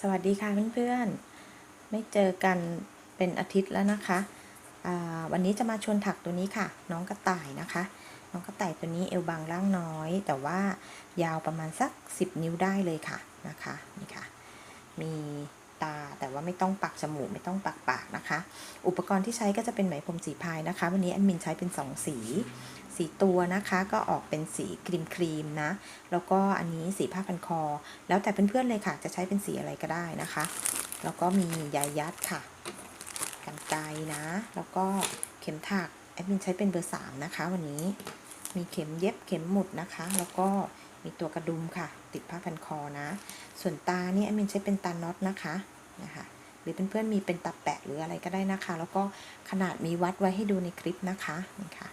สวัสดีค่ะเพื่อนๆ ไม่เจอกันเป็นอาทิตย์แล้วนะคะอ่าวันนี้จะมาชวนถักตัวนี้ค่ะ น้องกระต่ายนะคะ น้องกระต่ายตัวนี้เอวบางร่างน้อย แต่ว่ายาวประมาณสัก 10 นิ้วได้เลยค่ะนะคะนี่ค่ะ มี ตา แต่ว่าไม่ต้องปักจมูกไม่ต้องปักปากนะคะ อุปกรณ์ที่ใช้ก็จะเป็นไหมพรมสีพายนะคะ วันนี้แอดมินใช้เป็น 2 สี สีตัวนะคะก็ออกเป็นสีครีมครีมนะ แล้วก็อันนี้สีผ้าพันคอ แล้วแต่เพื่อนๆเลยค่ะ จะใช้เป็นสีอะไรก็ได้นะคะ แล้วก็มียายยัดค่ะกันไกนะ แล้วก็เข็มถักแอดมินใช้เป็นเบอร์3นะคะ วันนี้มีเข็มเย็บเข็มหมุดนะคะ แล้วก็ มีตัวกระดุมค่ะ ติดผ้าพันคอนะ ส่วนตาเนี่ยแอดมินใช้เป็นตาน็อตนะคะนะคะหรือเพื่อนๆมีเป็นตาแปะหรืออะไรก็ได้นะคะ แล้วก็ขนาดมีวัดไว้ให้ดูในคลิปนะคะนี่ค่ะ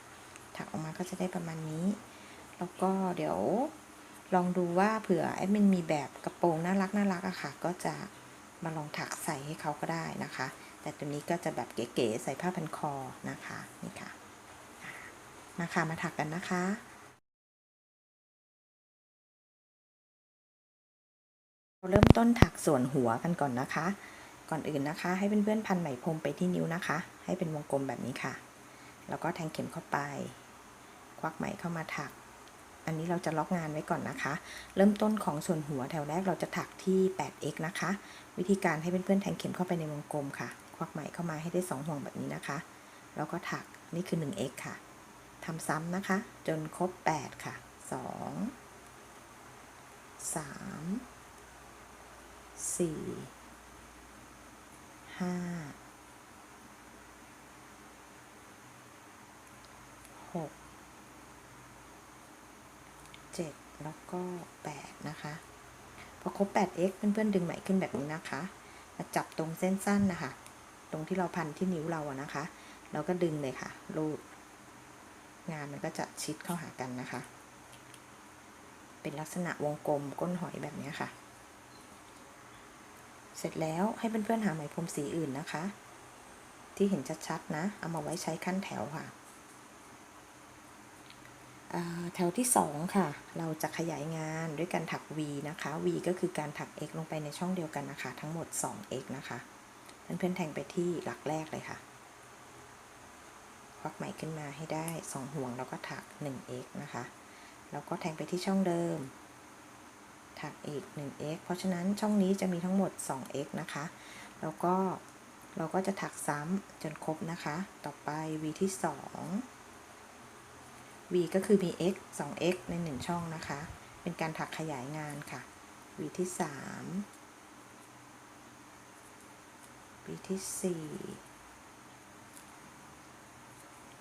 ถักออกมาก็จะได้ประมาณนี้ แล้วก็เดี๋ยวลองดูว่าเผื่อแอดมินมีแบบกระโปรงน่ารักน่ารักอะค่ะ ก็จะมาลองถักใส่ให้เขาก็ได้นะคะ แต่ตัวนี้ก็จะแบบเก๋ๆใส่ผ้าพันคอนะคะนี่ค่ะมาค่ะมาถักกันนะคะ เราเริ่มต้นถักส่วนหัวกันก่อนนะคะ ก่อนอื่นนะคะ ให้เพื่อนๆพันไหมพรมไปที่นิ้วนะคะ ให้เป็นวงกลมแบบนี้ค่ะ แล้วก็แทงเข็มเข้าไป ควักไหมเข้ามาถัก อันนี้เราจะล็อกงานไว้ก่อนนะคะ เริ่มต้นของส่วนหัวแถวแรกเราจะถักที่ 8x นะคะ วิธีการให้เพื่อนๆแทงเข็มเข้าไปในวงกลมค่ะ ควักไหมเข้ามาให้ได้ 2 ห่วงแบบนี้นะคะ แล้วก็ถัก นี่คือ 1x ค่ะทำซ้ำนะคะ จนครบ 8 ค่ะ 2 3 4 5หกเจ็ดแล้วก็แปดนะคะ พอครบ 8x เพื่อนๆ ดึงไหมขึ้นแบบนี้นะคะมาจับตรงเส้นสั้นนะคะ ตรงที่เราพันที่นิ้วเราอะนะคะ เราก็ดึงเลยค่ะ รูด งานมันก็จะชิดเข้าหากันนะคะ เป็นลักษณะวงกลมก้นหอยแบบนี้ค่ะ เสร็จแล้วให้เพื่อนๆหาไหมพรมสีอื่นนะคะ ที่เห็นชัดๆนะ เอามาไว้ใช้ขั้นแถวค่ะแถวที่ 2 ค่ะ เราจะขยายงานด้วยการถัก V นะคะ V ก็คือการถัก x ลงไปในช่องเดียวกันนะคะ ทั้งหมด 2x นะคะเพื่อนๆแทงไปที่หลักแรกเลยค่ะควักไหมขึ้นมาให้ได้ 2 ห่วงแล้วก็ถัก 1x นะคะ แล้วก็แทงไปที่ช่องเดิม ถักอีก 1x เพราะฉะนั้นช่องนี้จะมีทั้งหมด 2x นะคะ แล้วก็เราก็จะถักซ้ำจนครบนะคะ ต่อไป V ที่ 2 v ก็คือมี x 2x ใน 1 ช่องนะคะ เป็นการถักขยายงานค่ะ v ที่ 3 v ที่ 4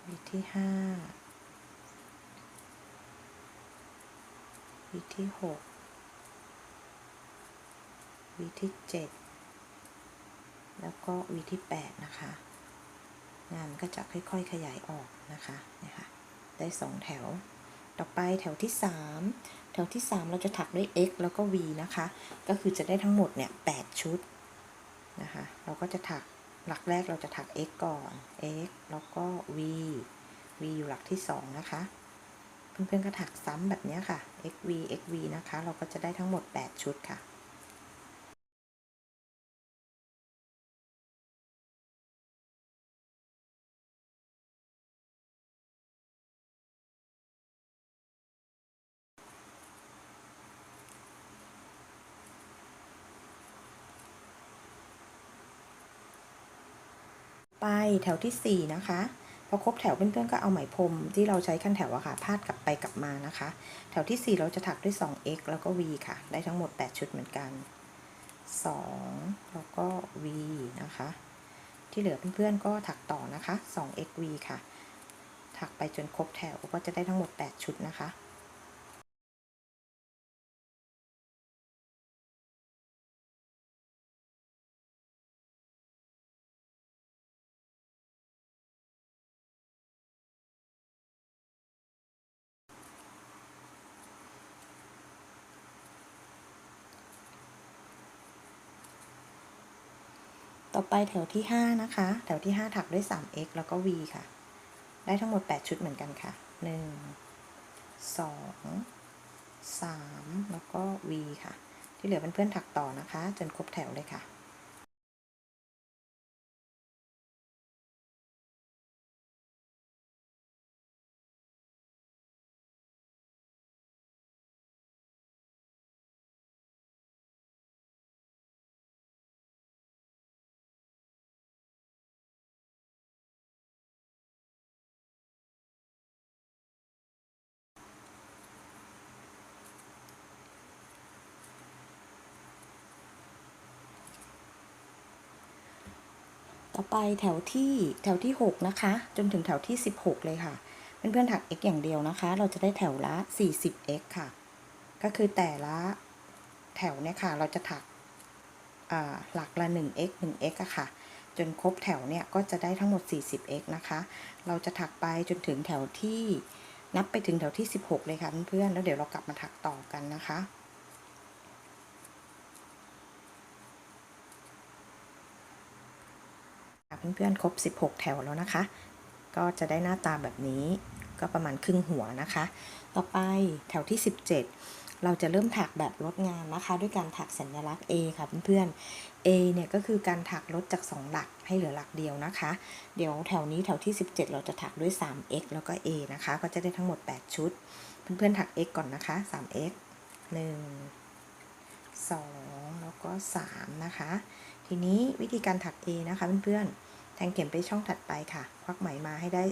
v ที่ 5 v ที่ 6 v ที่ 7 แล้วก็ v ที่ 8 นะคะ งานก็จะค่อยๆขยายออกนะคะเนี่ยค่ะได้ 2 แถว ต่อไปแถวที่ 3 แถวที่ 3 เราจะถักด้วย x แล้วก็ v นะคะ ก็คือจะได้ทั้งหมดเนี่ย8ชุดนะคะ เราก็จะถักหลักแรกเราจะถัก x ก่อน x แล้วก็ v v อยู่หลักที่ 2 นะคะเพื่อนๆก็ถักซ้ำแบบนี้ค่ะ x v x v นะคะ เราก็จะได้ทั้งหมด 8 ชุดค่ะ ไปแถวที่ 4 นะคะพอครบแถวเพื่อนๆก็เอาไหมพรมที่เราใช้ขั้นแถวอะค่ะพาดกลับไปกลับมานะคะ แถวที่ 4 เราจะถักด้วย 2x แล้วก็ v ค่ะ ได้ทั้งหมด 8 ชุดเหมือนกัน 2 แล้วก็ v นะคะ ที่เหลือเพื่อนๆก็ถักต่อนะคะ 2x v ค่ะ ถักไปจนครบแถวก็จะได้ทั้งหมด 8 ชุดนะคะ ต่อไปแถวที่ 5 นะคะ แถวที่ 5 ถักด้วย 3x แล้วก็ v ค่ะ ได้ทั้งหมด 8 ชุดเหมือนกันค่ะ 1 2 3 แล้วก็ v ค่ะ ที่เหลือเพื่อนๆถักต่อนะคะ จนครบแถวเลยค่ะ ต่อไปแถวที่แถวที่ 6 นะคะ จนถึงแถวที่ 16 เลยค่ะ เพื่อนๆถัก x อย่างเดียวนะคะ เราจะได้แถวละ 40x ค่ะ ก็คือแต่ละแถวเนี่ยค่ะ เราจะถักหลักละ 1x 1x อะค่ะ จนครบแถวเนี่ยก็จะได้ทั้งหมด 40x นะคะ เราจะถักไปจนถึงแถวที่นับไปถึงแถวที่ 16 เลยค่ะเพื่อนๆแล้วเดี๋ยวเรากลับมาถักต่อกันนะคะ เพื่อนๆ ครบ 16 แถวแล้วนะคะ ก็จะได้หน้าตาแบบนี้ ก็ประมาณครึ่งหัวนะคะ ต่อไปแถวที่ 17 เราจะเริ่มถักแบบลดงานนะคะ ด้วยการถักสัญลักษณ์ A ค่ะเพื่อนๆ A เนี่ยก็คือการถักลดจาก 2 หลักให้เหลือหลักเดียวนะคะ เดี๋ยวแถวนี้แถวที่ 17 เราจะถักด้วย 3x แล้วก็ A นะคะ ก็จะได้ทั้งหมด 8 ชุด เพื่อนๆ ถัก x ก่อนนะคะ 3x 1 2 แล้วก็ 3 นะคะ ทีนี้วิธีการถัก A นะคะเพื่อนๆ ทงเข็มไปช่องถัดไปค่ะ ควักไหมมาให้ได้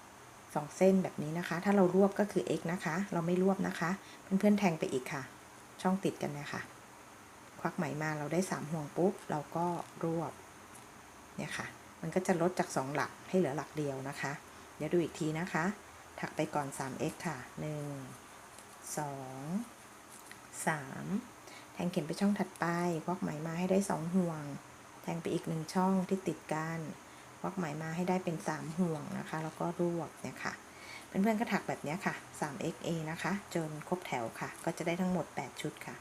2เส้นแบบนี้นะคะ ถ้าเรารวบก็คือ x นะคะ เราไม่รวบนะคะ เพื่อนๆแทงไปอีกค่ะ ช่องติดกันนะคะควักไหมมาเราได้3ห่วงปุ๊บ เราก็รวบ เนี่ยค่ะ มันก็จะลดจาก 2 หลักให้เหลือหลักเดียวนะคะ เดี๋ยวดูอีกทีนะคะ ถักไปก่อน 3x ค่ะ 1 2 3 แทงเข็มไปช่องถัดไปควักไหมมาให้ได้ 2 ห่วง งไปอีกหนึ่งช่องที่ติดกันวักไหมมาให้ได้เป็น 3 ห่วงนะคะ แล้วก็รวบเนี่ยค่ะ เพื่อนๆก็ถักแบบนี้ค่ะ 3xa นะคะ จนครบแถวค่ะ ก็จะได้ทั้งหมด 8 ชุดค่ะ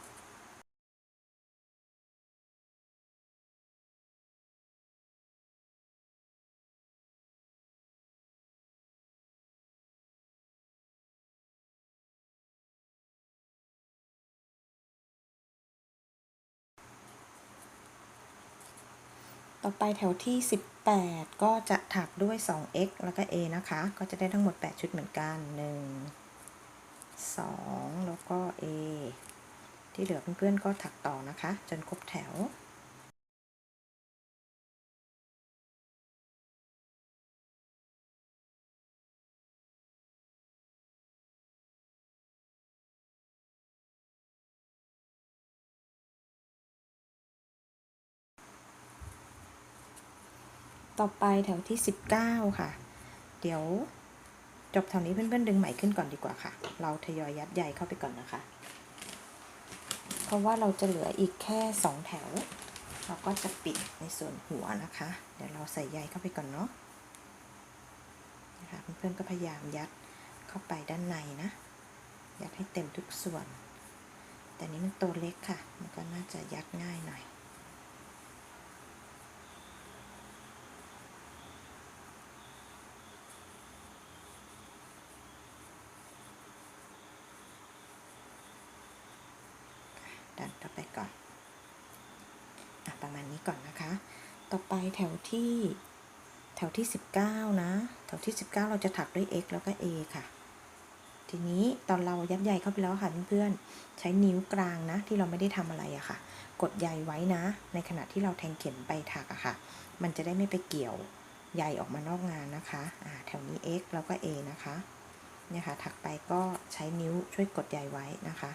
ต่อไปแถวที่ 18 ก็จะถักด้วย 2x แล้วก็ a นะคะ ก็จะได้ทั้งหมด 8 ชุดเหมือนกัน 1 2 แล้วก็ a ที่เหลือเพื่อนๆก็ถักต่อนะคะ จนครบแถว ต่อไปแถวที่ 19 ค่ะ เดี๋ยวจบแถวนี้เพื่อนๆดึงไหมขึ้นก่อนดีกว่าค่ะ เราทยอยยัดใยเข้าไปก่อนนะคะ เพราะว่าเราจะเหลืออีกแค่ 2 แถว เราก็จะปิดในส่วนหัวนะคะ เดี๋ยวเราใส่ใยเข้าไปก่อนเนาะนะคะเพื่อนๆก็พยายามยัดเข้าไปด้านในนะ ยัดให้เต็มทุกส่วน แต่นี้มันตัวเล็กค่ะ มันก็น่าจะยัดง่ายหน่อย ดันต่อไปก่อนอะประมาณ นี้ก่อนนะคะ ต่อไปแถวที่แถวที่ 19 นะ แถวที่ 19 เราจะถักด้วย x แล้วก็ a ค่ะ ทีนี้ตอนเรายัดใยเข้าไปแล้วค่ะเพื่อนๆ ใช้นิ้วกลางนะ ที่เราไม่ได้ทำอะไรอะค่ะ กดใยไว้นะ ในขณะที่เราแทงเข็มไปถักอะค่ะ มันจะได้ไม่ไปเกี่ยวใยออกมานอกงานนะคะอ่าแถวนี้ x แล้วก็ a นะคะเนี่ยค่ะถักไปก็ใช้นิ้วช่วยกดใยไว้นะคะ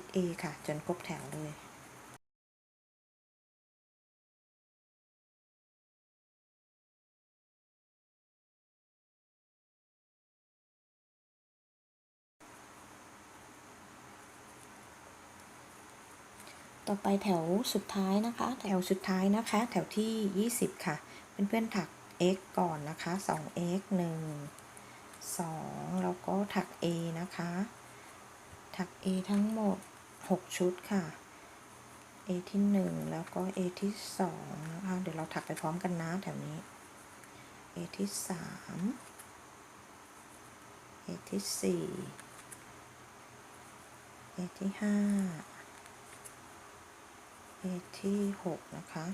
XA ค่ะ จนครบแถวเลยต่อไปแถวสุดท้ายนะคะ แถวสุดท้ายนะคะ แถวที่ 20 ค่ะเพื่อนๆถัก x ก่อนนะคะ 2x 1 2 แล้วก็ถัก a นะคะ ถัก A ทั้งหมด 6 ชุดค่ะ A ที่ 1 แล้วก็ A ที่2นะคะเดี๋ยวเราถักไปพร้อมกันนะแถวนี้ A ที่ 3 A ที่สี่ A ที่ห้า A ที่หกนะคะ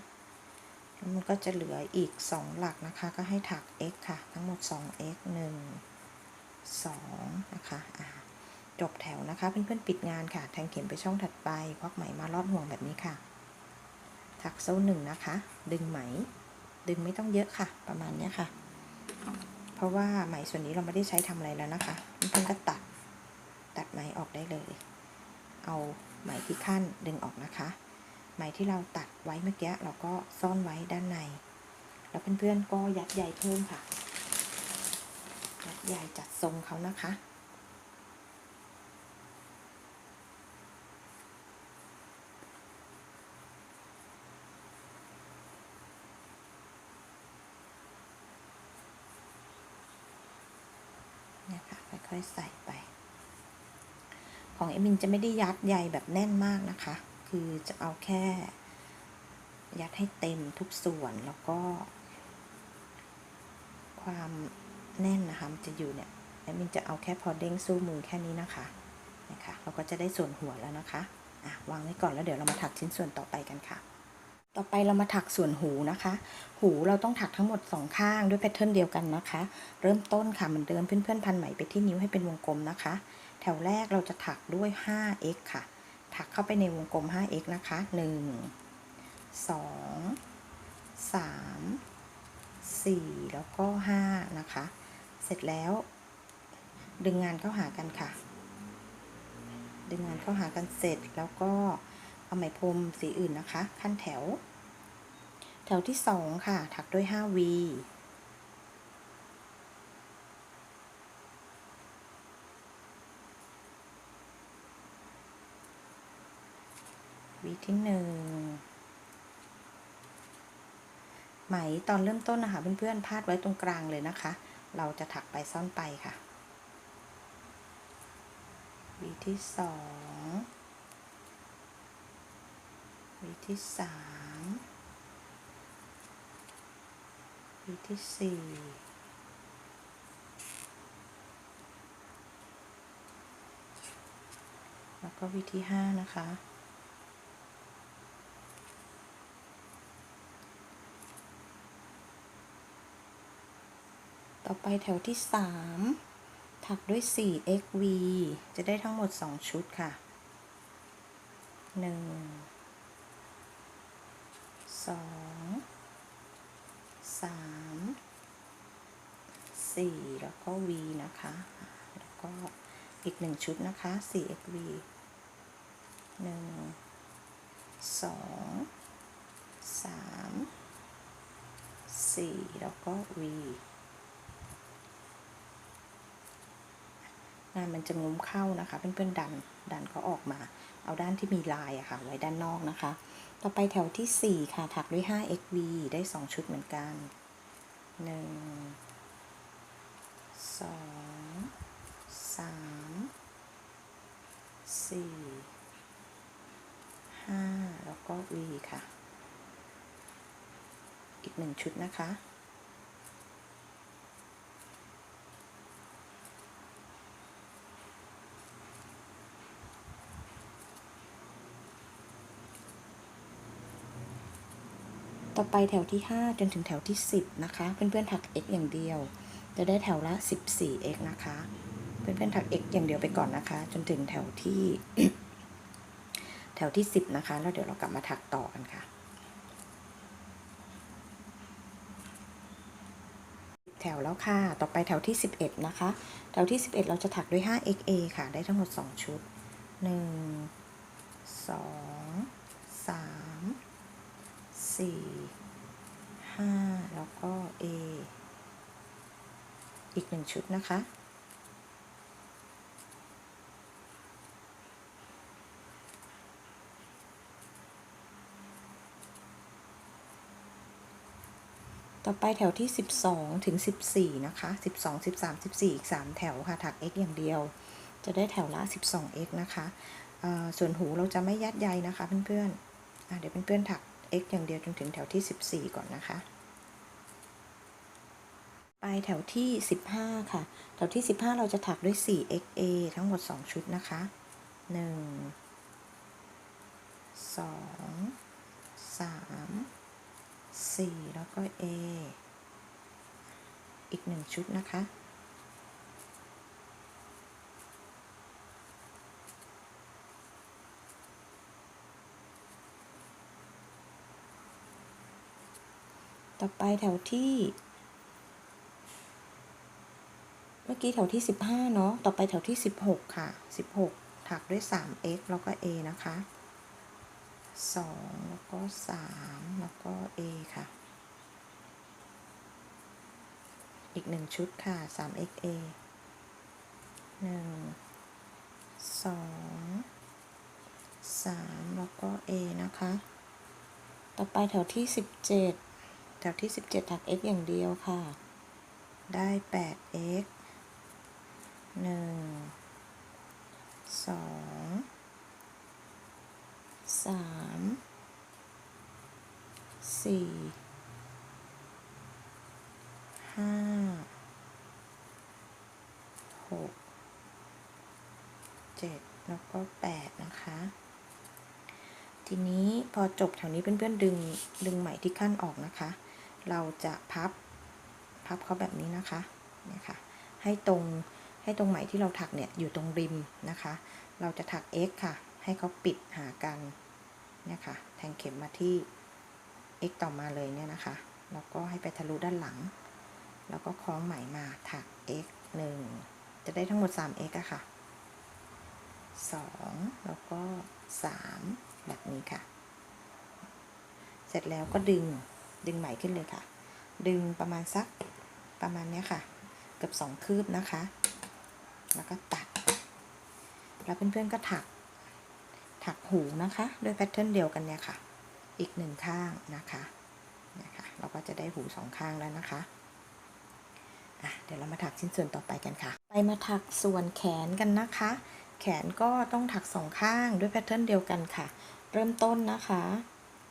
แล้วมันก็จะเหลืออีก 2 หลักนะคะ ก็ให้ถัก x ค่ะ ทั้งหมด 2x 1 2 นะคะอ่า จบแถวนะคะ เพื่อนๆปิดงานค่ะ แทงเข็มไปช่องถัดไปควักไหมมาลอดห่วงแบบนี้ค่ะ ถักโซ่หนึ่งนะคะ ดึงไหม ดึงไม่ต้องเยอะค่ะ ประมาณนี้ค่ะ เพราะว่าไหมส่วนนี้เราไม่ได้ใช้ทำอะไรแล้วนะคะ เพื่อนๆก็ตัด ตัดไหมออกได้เลย เอาไหมที่ขั้นดึงออกนะคะ ไหมที่เราตัดไว้เมื่อกี้เราก็ซ่อนไว้ด้านใน แล้วเพื่อนๆก็ยัดใยเพิ่มค่ะ ยัดใยจัดทรงเขานะคะ เนี่ย ค่อยๆใส่ไป ของเอมินจะไม่ได้ยัดใยแบบแน่นมากนะคะ คือจะเอาแค่ ยัดให้เต็มทุกส่วนแล้วก็ ความแน่นนะคะมันจะอยู่เนี่ยเอมินจะเอาแค่พอเด้งสู้มือแค่นี้นะคะนะคะ เราก็จะได้ส่วนหัวแล้วนะคะอะวางไว้ก่อนแล้วเดี๋ยวเรามาถักชิ้นส่วนต่อไปกันค่ะ ต่อไปเรามาถักส่วนหูนะคะ หูเราต้องถักทั้งหมดสองข้างด้วยแพทเทิร์นเดียวกันนะคะ เริ่มต้นค่ะเหมือนเดิมเพื่อนๆพันไหมไปที่นิ้วให้เป็นวงกลมนะคะ แถวแรกเราจะถักด้วย 5x ค่ะ ถักเข้าไปในวงกลม 5x นะคะ 1 2 3 4 แล้วก็ 5 นะคะ เสร็จแล้ว ดึงงานเข้าหากันค่ะ ดึงงานเข้าหากันเสร็จแล้วก็ ไหมพรมสีอื่นนะคะ ขั้นแถว แถวที่2ค่ะ ถักด้วย 5v วีที่หนึ่งไหมตอนเริ่มต้นนะคะเพื่อนๆพาดไว้ตรงกลางเลยนะคะ เราจะถักไปซ่อนไปค่ะวีที่สอง วีที่สามวีที่สี่แล้วก็วีที่ห้านะคะต่อไปแถวที่ 3 ถักด้วย 4xv จะได้ทั้งหมด 2 ชุดค่ะ 1 2 3 4แล้วก็ v นะคะ แล้วก็อีก1ชุดนะคะ 4xv 1 2 3 4แล้วก็ v งานมันจะงุ้มเข้านะคะ เพื่อนๆดันดันเขาออกมา เอาด้านที่มีลายอะค่ะไว้ด้านนอกนะคะ ต่อไปแถวที่ 4 ค่ะ ถักด้วย 5xv ได้ 2 ชุดเหมือนกัน 1 2 3 4 5 แล้วก็ v ค่ะ อีก 1 ชุดนะคะ ต่อไปแถวที่ 5 จนถึงแถวที่ 10 นะคะ เพื่อนๆถัก x อย่างเดียว จะได้แถวละ 14x นะคะ เพื่อนๆถัก x อย่างเดียวไปก่อนนะคะ จนถึงแถวที่ แถวที่ 10 นะคะ แล้วเดี๋ยวเรากลับมาถักต่อกันค่ะ แถวแล้วค่ะ ต่อไปแถวที่ 11 นะคะ แถวที่ 11 เราจะถักด้วย 5xa ค่ะ ได้ทั้งหมด 2 ชุด 1 2 3 สี่ห้าแล้วก็ A อีกหนึ่งชุดนะคะ ต่อไปแถวที่ 12 ถึง 14 นะคะ 12 13 14 อีก 3 แถวค่ะ ถัก x อย่างเดียว จะได้แถวละ 12x นะคะ ส่วนหูเราจะไม่ยัดใยนะคะเพื่อนๆเดี๋ยวเพื่อนๆถัก x อย่างเดียวจนถึงแถวที่ 14 ก่อนนะคะ ไปแถวที่ 15 ค่ะ แถวที่ 15 เราจะถักด้วย 4XA ทั้งหมด 2 ชุดนะคะ 1 2 3 4 แล้วก็ A อีก 1 ชุดนะคะ ต่อไปแถวที่ เมื่อกี้แถวที่ 15 เนาะ ต่อไปแถวที่ 16 ค่ะ 16 ถักด้วย 3x แล้วก็ a นะคะ 2 แล้วก็ 3 แล้วก็ a ค่ะ อีก 1 ชุดค่ะ 3x a 1 2 3 แล้วก็ a นะคะ ต่อไปแถวที่ 17 ถวที่ 17ถัก x อย่างเดียวค่ะ ได้ 8x หนึ่งสองสามสี่ห้าหกเจ็ดแล้วก็แปดนะคะ ทีนี้พอจบแถวนี้เพื่อนๆดึงดึงไหมที่ขั้นออกนะคะ เราจะพับพับเขาแบบนี้นะคะเนี่ยค่ะให้ตรงให้ตรงไหมที่เราถักเนี่ยอยู่ตรงริมนะคะ เราจะถัก x ค่ะ ให้เขาปิดหากันเนี่ยค่ะแทงเข็มมาที่ x ต่อมาเลยเนี่ยนะคะแล้วก็ให้ไปทะลุด้านหลัง แล้วก็คล้องไหมมาถัก x 1 จะได้ทั้งหมด 3x อะค่ะ 2 แล้วก็ 3 แบบนี้ค่ะ เสร็จแล้วก็ดึง ดึงไหมขึ้นเลยค่ะ ดึงประมาณสักประมาณนี้ค่ะ เกือบสองคืบนะคะ แล้วก็ตัด แล้วเพื่อนๆก็ถัก ถักหูนะคะ ด้วยแพทเทิร์นเดียวกันเนี่ยค่ะ อีกหนึ่งข้างนะคะเนี่ยค่ะเราก็จะได้หูสองข้างแล้วนะคะอะเดี๋ยวเรามาถักชิ้นส่วนต่อไปกันค่ะ ไปมาถักส่วนแขนกันนะคะ แขนก็ต้องถักสองข้างด้วยแพทเทิร์นเดียวกันค่ะ เริ่มต้นนะคะ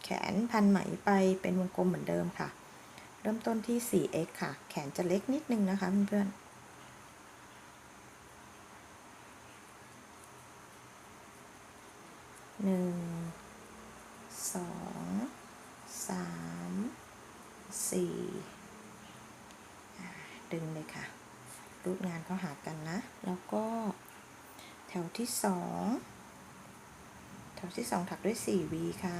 แขนพันไหมไปเป็นวงกลมเหมือนเดิมค่ะ เริ่มต้นที่ 4x ค่ะ แขนจะเล็กนิดนึงนะคะเพื่อนๆหนึ่งสองสามสี่ดึงเลยค่ะ รูดงานเขาหากันนะ แล้วก็แถวที่สองแถวที่สองถักด้วย 4V ค่ะ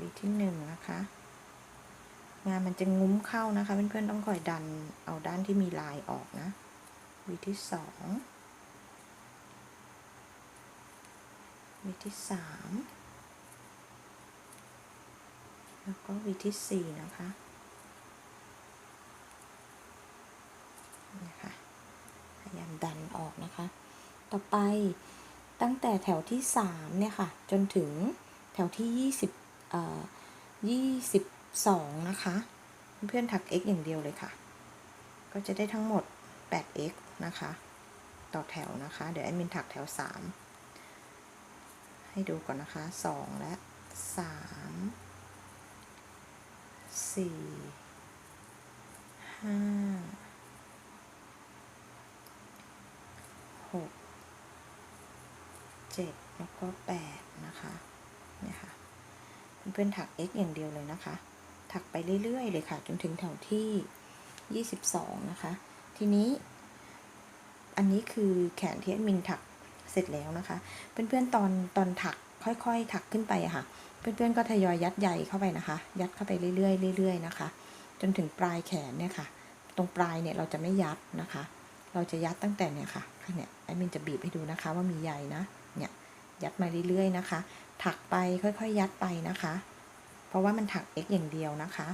วีที่หนึ่งนะคะ งานมันจะงุ้มเข้านะคะเพื่อนๆต้องคอยดันเอาด้านที่มีลายออกนะวีที่สองวีที่สามแล้วก็วีที่สี่นะคะนี่ค่ะพยายามดันออกนะคะ ต่อไปตั้งแต่แถวที่สามเนี่ยค่ะ จนถึงแถวที่ ยี่สิบสองนะคะ เพื่อนถัก x อย่างเดียวเลยค่ะ ก็จะได้ทั้งหมด 8x นะคะ ต่อแถวนะคะ เดี๋ยวแอดมินถักแถว 3 ให้ดูก่อนนะคะ 2 และ 3 4 5 6 7แล้วก็8นะคะ เนี่ยค่ะ เพื่อนๆถัก x อย่างเดียวเลยนะคะ ถักไปเรื่อยๆเลยค่ะ จนถึงแถวที่ 22 นะคะ ทีนี้ อันนี้คือแขนที่มินถักเสร็จแล้วนะคะ เพื่อนๆตอนตอนถักค่อยๆ ถักขึ้นไปอะค่ะ เพื่อนๆก็ทยอยยัดใยเข้าไปนะคะ ยัดเข้าไปเรื่อยๆเรื่อยๆนะคะ จนถึงปลายแขนเนี่ยค่ะ ตรงปลายเนี่ยเราจะไม่ยัดนะคะ เราจะยัดตั้งแต่เนี่ยค่ะเนี่ยแอดมินจะบีบให้ดูนะคะว่ามีใยนะ เนี่ยยัดมาเรื่อยๆนะคะ ถักไปค่อยๆยยัดไปนะคะ เพราะว่ามันถัก x อย่างเดียวนะคะ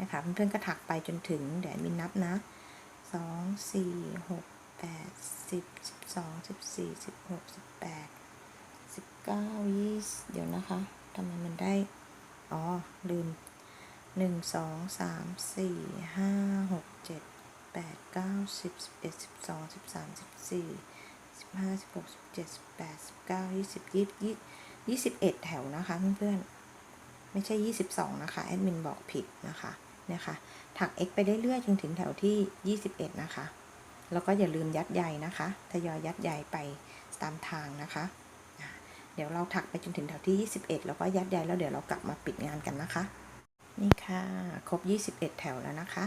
นะคะเพื่อนๆก็ถักไปจนถึงเดี๋ยวมินนับนะ 2 4 6 8 10 12 14 16 18 19 20 เดี๋ยวนะคะทำไมมันได้ อ๋อ ลืม 1 2 3 4 5 6 7 8 9 10 11 12 13 14 สิบห้าสิบหกสิบเจ็ดสิบแปดสิบเก้ายี่สิบยี่ยี่ยี่สิบเอ็ดแถวนะคะเพื่อนๆ ไม่ใช่ยี่สิบสองนะคะแอดมินบอกผิดนะคะเนี่ยค่ะถัก x ไปเรื่อยๆจนถึงแถวที่21นะคะ แล้วก็อย่าลืมยัดใยนะคะทยอยยัดใยไปตามทางนะคะเดี๋ยวเราถักไปจนถึงแถวที่ 21 แล้วก็ยัดใยแล้วเดี๋ยวเรากลับมาปิดงานกันนะคะ นี่ค่ะ ครบ 21 แถวแล้วนะคะ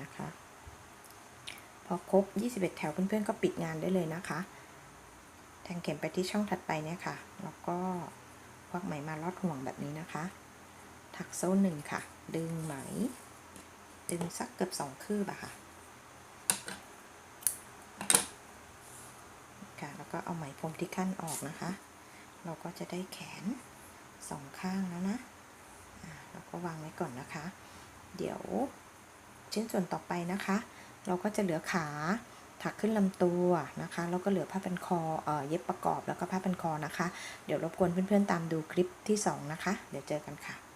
นะคะ พอครบ 21 แถวเพื่อนๆ ก็ปิดงานได้เลยนะคะ แทงเข็มไปที่ช่องถัดไปเนี่ยค่ะ แล้วก็ควักไหมมาลอดห่วงแบบนี้นะคะ ถักโซ่หนึ่งค่ะ ดึงไหม ดึงสักเกือบสองคืบอะค่ะค่ะ แล้วก็เอาไหมพรมที่ขั้นออกนะคะ เราก็จะได้แขนสองข้างแล้วนะเราก็วางไว้ก่อนนะคะ เดี๋ยวชิ้นส่วนต่อไปนะคะ เราก็จะเหลือขาถักขึ้นลำตัวนะคะ แล้วก็เหลือผ้าพันคอเออเย็บประกอบแล้วก็ผ้าพันคอนะคะ เดี๋ยวรบกวนเพื่อนๆตามดูคลิปที่ 2 นะคะ เดี๋ยวเจอกันค่ะ